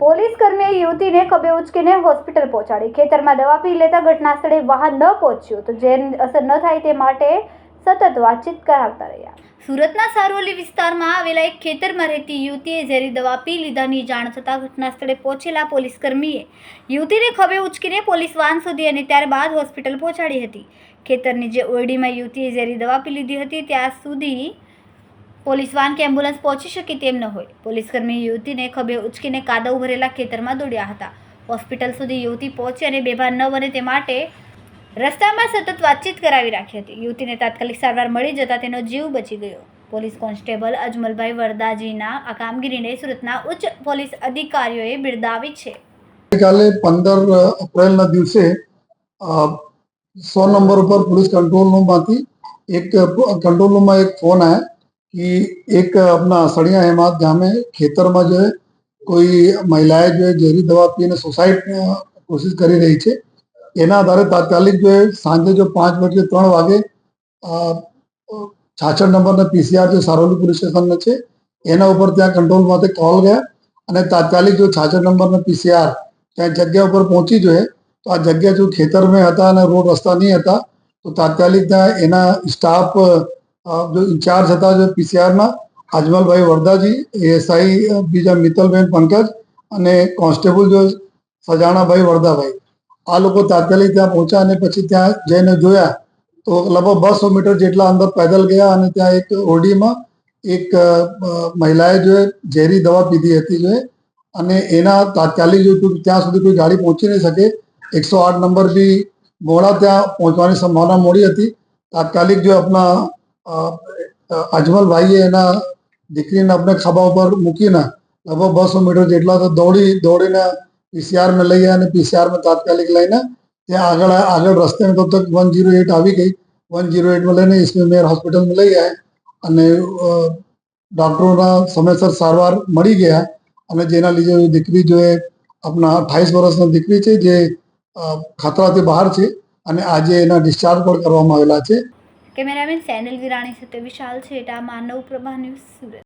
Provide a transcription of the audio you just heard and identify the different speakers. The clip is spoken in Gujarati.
Speaker 1: પોલીસ કર્મીએ યુવતીને ખભે ઉચકીને હોસ્પિટલ પહોંચાડી. ખેતરમાં દવા પી લેતા ઘટના સ્થળે વાહન ન પહોંચ્યું તો ઝેરની અસર ન થાય તે માટે સતત વાતચીત કરાવતા રહ્યા. સુરતના સારોલી વિસ્તારમાં આવેલા એક ખેતરમાં રહેતી યુવતીએ ઝેરી દવા પી લીધાની જાણ થતાં ઘટના સ્થળે પહોંચેલા પોલીસ કર્મીએ યુવતીને ખભે ઉચકીને પોલીસ વાહન સુધી અને ત્યારબાદ હોસ્પિટલ પહોંચાડી હતી. ખેતરની જે ઓરડીમાં યુવતીએ ઝેરી દવા પી લીધી હતી, ત્યાં સુધી પોલીસ વાન કે એમ્બ્યુલન્સ પહોંચી શકે તેમ ન હોય. પોલીસ કર્મી યુવતીને ખભે ઉચકીને કાદવ ભરેલા ખેતરમાં દોડ્યા હતા. હોસ્પિટલ સુધી યુવતી પહોંચી અને બેભાન ન બને તે માટે રસ્તામાં સતત વાતચીત કરાવી રાખી હતી યુવતીને તાત્કાલિક સારવાર મળી જતાં તેનો જીવ બચી ગયો પોલીસ કોન્સ્ટેબલ અજમલભાઈ વરદાજીના આ કામગીરીને સુરતના ઉચ્ચ પોલીસ અધિકારીઓએ બિરદાવી છે
Speaker 2: ગઈકાલે પંદર એપ્રિલના દિવસે અ, સો નંબર ઉપર પોલીસ કંટ્રોલ રૂમમાંથી એક કંટ્રોલ રૂમમાં એક ફોન આયા कि एक अपना सड़िया हेमाद गांव में खेतर में जो है કોઈ મહિલાએ જો है ઝેરી દવા પીને સુસાઇડ કોશિશ કરી રહી છે એના આધારે તાત્કાલિક જે સાંજે જો પાંચ વાગે ત્રણ વાગે છાછઠ નંબરના પીસીઆર જે સારોલી પોલીસ સ્ટેશનના છે, એના ઉપર ત્યાં કંટ્રોલમાંથી કોલ ગયા અને તાત્કાલિક જો છાછઠ નંબરના પીસીઆર ત્યાં જગ્યા ઉપર પહોંચી જોઈએ, તો આ જગ્યા જો ખેતરમાં હતા અને રોડ રસ્તા નહીં હતા, તો તાત્કાલિક ત્યાં એના સ્ટાફ જો ઇન્ચાર્જ હતા જો પીસીઆરના અજમલભાઈ વરદાજી એસઆઈ બીજા મિત્તલબેન પંકજ અને કોન્સ્ટેબલ જો સજાણાભાઈ વરદાભાઈ. આ લોકો તાત્કાલિક ત્યાં પહોંચ્યા અને પછી ત્યાં જઈને જોયા તો લગભગ બસો મીટર જેટલા અંદર પેદલ ગયા અને ત્યાં એક ઓરડીમાં એક મહિલાએ જો ઝેરી દવા પીધી હતી જો અને એના તાત્કાલિક જો ત્યાં સુધી કોઈ ગાડી પહોંચી નહીં શકે. એકસો આઠ નંબર બી ગોળા ત્યાં પહોંચવાની સંભાવના મોડી હતી. તાત્કાલિક જો આપણા અજમલભાઈએ એના દીકરીને આપણે ખભા ઉપર મૂકીને લગભગ બસો મીટર જેટલા તો દોડી, દોડીને પીસીઆરમાં લઈ અને પીસીઆરમાં તાત્કાલિક લઈને ત્યાં આગળ આગળ રસ્તે તો તક વન જીરો એટ આવી ગઈ. વન જીરો એટમાં લઈને ઈસમી મેયર હોસ્પિટલમાં લઈ ગયા અને ડૉક્ટરોના સમયસર સારવાર મળી ગયા. અને જેના લીધે દીકરી જોઈએ આપણા અઠ્ઠાવીસ વર્ષની દીકરી છે, જે ખતરાથી બહાર છે અને આજે એના ડિસ્ચાર્જ પણ કરવામાં આવેલા છે.
Speaker 1: કેમેરામેન સેનલ વિરાણી સાથે વિશાલ છેટા માનવ પ્રભા ન્યૂઝ સુરત.